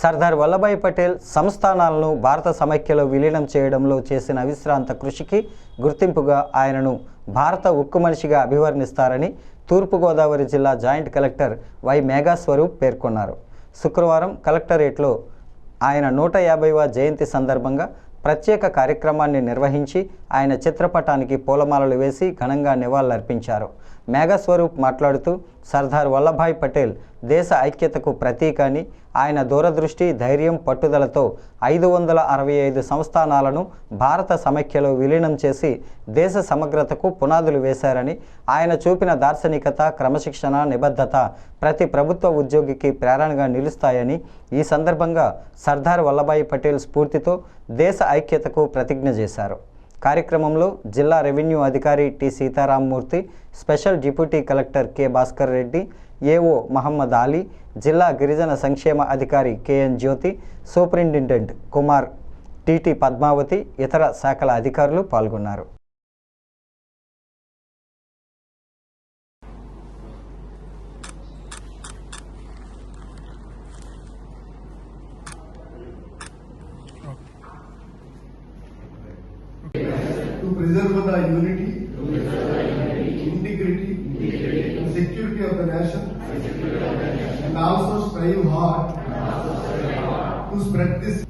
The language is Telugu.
సర్దార్ వల్లభాయ్ పటేల్ సంస్థానాలను భారత సమైక్యలో విలీనం చేయడంలో చేసిన అవిశ్రాంత కృషికి గుర్తింపుగా ఆయనను భారత ఉక్కు మనిషిగా అభివర్ణిస్తారని తూర్పుగోదావరి జిల్లా జాయింట్ కలెక్టర్ వై మేఘాస్వరూప్ పేర్కొన్నారు. శుక్రవారం కలెక్టరేట్లో ఆయన నూట యాభైవ జయంతి సందర్భంగా ప్రత్యేక కార్యక్రమాన్ని నిర్వహించి ఆయన చిత్రపటానికి పూలమాలలు వేసి ఘనంగా నివాళులర్పించారు. మేఘస్వరూప్ మాట్లాడుతూ సర్దార్ వల్లభాయ్ పటేల్ దేశ ఐక్యతకు ప్రతీక అని ఆయన దూరదృష్టి ధైర్యం పట్టుదలతో ఐదు వందల అరవై ఐదు సంస్థానాలను భారత సమైక్యలో విలీనం చేసి దేశ సమగ్రతకు పునాదులు వేశారని ఆయన చూపిన దార్శనికత క్రమశిక్షణ నిబద్ధత ప్రతి ప్రభుత్వ ఉద్యోగికి ప్రేరణగా నిలుస్తాయని ఈ సందర్భంగా సర్దార్ వల్లభాయ్ పటేల్ స్ఫూర్తితో దేశ ఐక్యతకు ప్రతిజ్ఞ చేశారు. కార్యక్రమంలో జిల్లా రెవెన్యూ అధికారి T Seetharamamurthy special deputy collector K Bhaskar Reddy AO Mohammed Ali జిల్లా గిరిజన సంక్షేమ అధికారి KN Jyothi superintendent Kumar TT Padmavathi ఇతర శాఖల అధికారులు పాల్గొన్నారు. Preserve the unity, integrity, and security of the nation, and also strive hard to spread this